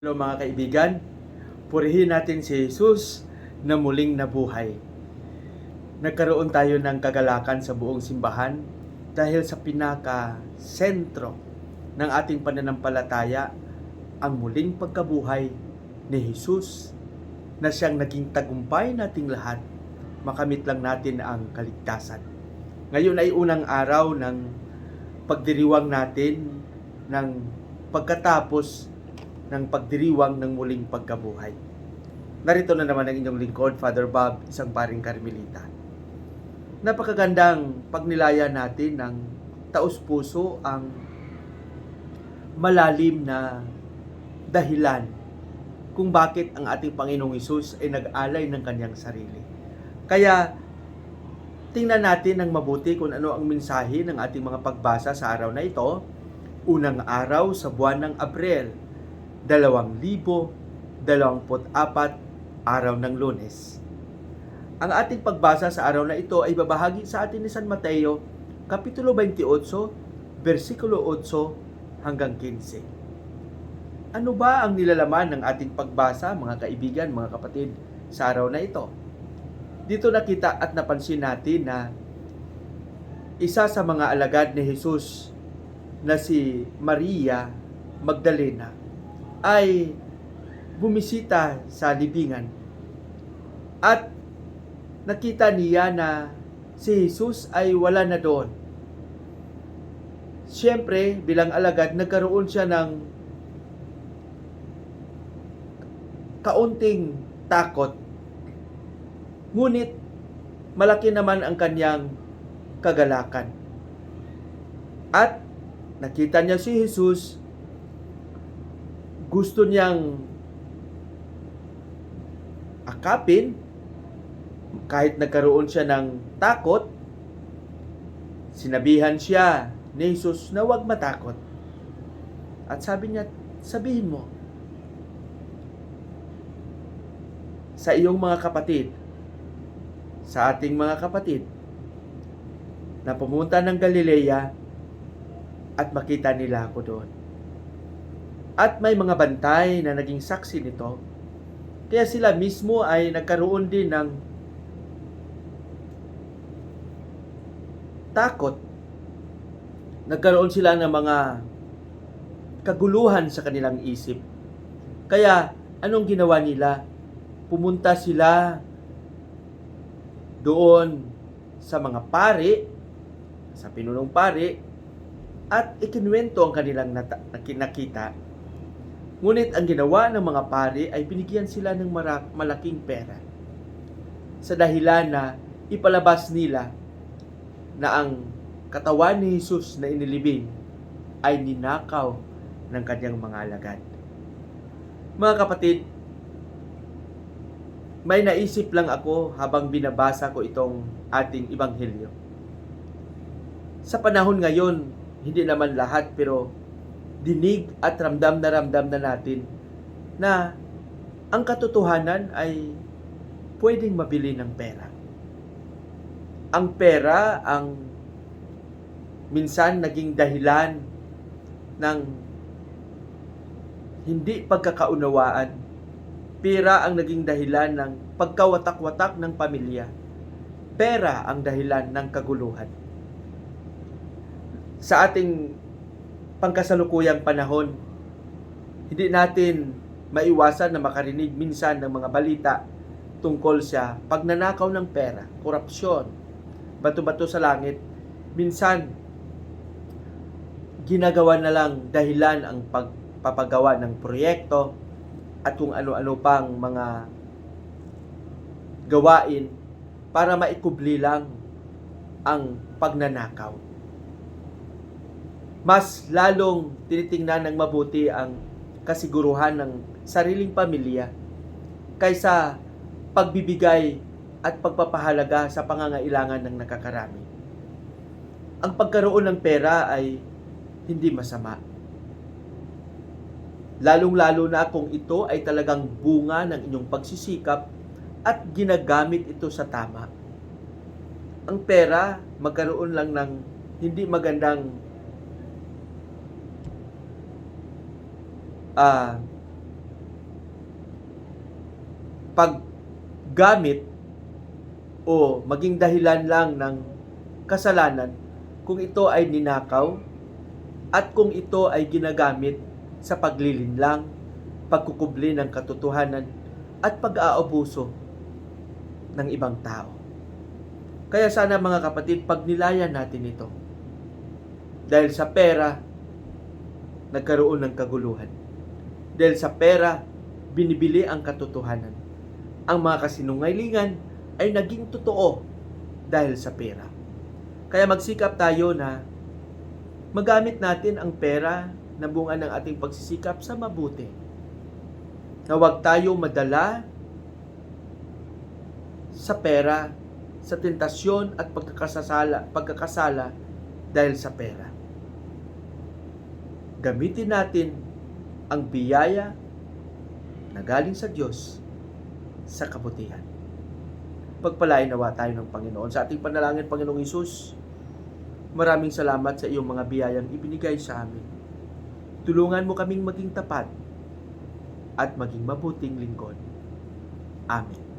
Hello mga kaibigan, purihin natin si Jesus na muling nabuhay. Nagkaroon tayo ng kagalakan sa buong simbahan dahil sa pinaka-sentro ng ating pananampalataya ang muling pagkabuhay ni Jesus na siyang naging tagumpay nating lahat. Makamit lang natin ang kaligtasan. Ngayon ay unang araw ng pagdiriwang natin ng pagkatapos ng pagdiriwang ng muling pagkabuhay. Narito na naman ang inyong lingkod, Father Bob, isang paring Karmelita. Napakagandang pagnilaya natin ng taus-puso ang malalim na dahilan kung bakit ang ating Panginoong Isus ay nag-alay ng kanyang sarili. Kaya, tingnan natin ng mabuti kung ano ang mensahe ng ating mga pagbasa sa araw na ito. Unang araw sa buwan ng Abril, 2024 araw ng lunes. Ang ating pagbasa sa araw na ito ay babahagi sa atin ni San Mateo, Kapitulo 28, versikulo 8 hanggang 15. Ano ba ang nilalaman ng ating pagbasa, mga kaibigan, mga kapatid, sa araw na ito? Dito nakita at napansin natin na isa sa mga alagad ni Jesus na si Maria Magdalena ay bumisita sa libingan at nakita niya na si Jesus ay wala na doon. Siyempre, bilang alagad, nagkaroon siya ng kaunting takot. Ngunit, malaki naman ang kanyang kagalakan. At nakita niya si Jesus gusto niyang akapin kahit nagkaroon siya ng takot sinabihan siya ni Jesus na huwag matakot. At sabi niya sabihin mo sa iyong mga kapatid sa ating mga kapatid na pumunta ng Galilea at makita nila ako doon at may mga bantay na naging saksi nito. Kaya sila mismo ay nagkaroon din ng takot. Nagkaroon sila ng mga kaguluhan sa kanilang isip. Kaya anong ginawa nila? Pumunta sila doon sa mga pari, sa pinunong pari, at ikinuwento ang kanilang nakita Ngunit ang ginawa ng mga pari ay binigyan sila ng mara- malaking pera. Sa dahilan na ipalabas nila na ang katawan ni Jesus na inilibing ay ninakaw ng kanyang mga alagad. Mga kapatid, may naisip lang ako habang binabasa ko itong ating ebanghelyo. Sa panahon ngayon, hindi naman lahat pero dinig at ramdam na ramdam na natin na ang katotohanan ay pwedeng mabili ng pera. Ang pera ang minsan naging dahilan ng hindi pagkakaunawaan. Pera ang naging dahilan ng pagkawatak-watak ng pamilya. Pera ang dahilan ng kaguluhan. Sa ating pangkasalukuyang panahon. Hindi natin maiwasan na makarinig minsan ng mga balita tungkol sa pagnanakaw ng pera, korupsyon, bato-bato sa langit. Minsan, ginagawa na lang dahilan ang pagpapagawa ng proyekto at kung ano-ano pang mga gawain para maikubli lang ang pagnanakaw mas lalong tinitingnan ng mabuti ang kasiguruhan ng sariling pamilya kaysa pagbibigay at pagpapahalaga sa pangangailangan ng nakakarami. Ang pagkaroon ng pera ay hindi masama. Lalong-lalo na kung ito ay talagang bunga ng inyong pagsisikap at ginagamit ito sa tama. Ang pera, magkaroon lang ng hindi magandang ah paggamit o maging dahilan lang ng kasalanan kung ito ay ninakaw at kung ito ay ginagamit sa paglilinlang, pagkukubli ng katotohanan at pag-aabuso ng ibang tao. Kaya sana mga kapatid, pagnilayan natin ito. Dahil sa pera, nagkaroon ng kaguluhan. Dahil sa pera, binibili ang katotohanan. Ang mga kasinungalingan ay naging totoo dahil sa pera. Kaya magsikap tayo na magamit natin ang pera na bunga ng ating pagsisikap sa mabuti. Na huwag tayo madala sa pera, sa tentasyon at pagkakasala, pagkakasala dahil sa pera. Gamitin natin ang biyaya na galing sa Diyos sa kabutihan. Pagpalain nawa tayo ng Panginoon. Sa ating panalangin, Panginoong Isus, maraming salamat sa iyong mga biyayang ibinigay sa amin. Tulungan mo kaming maging tapat at maging mabuting lingkod. Amen.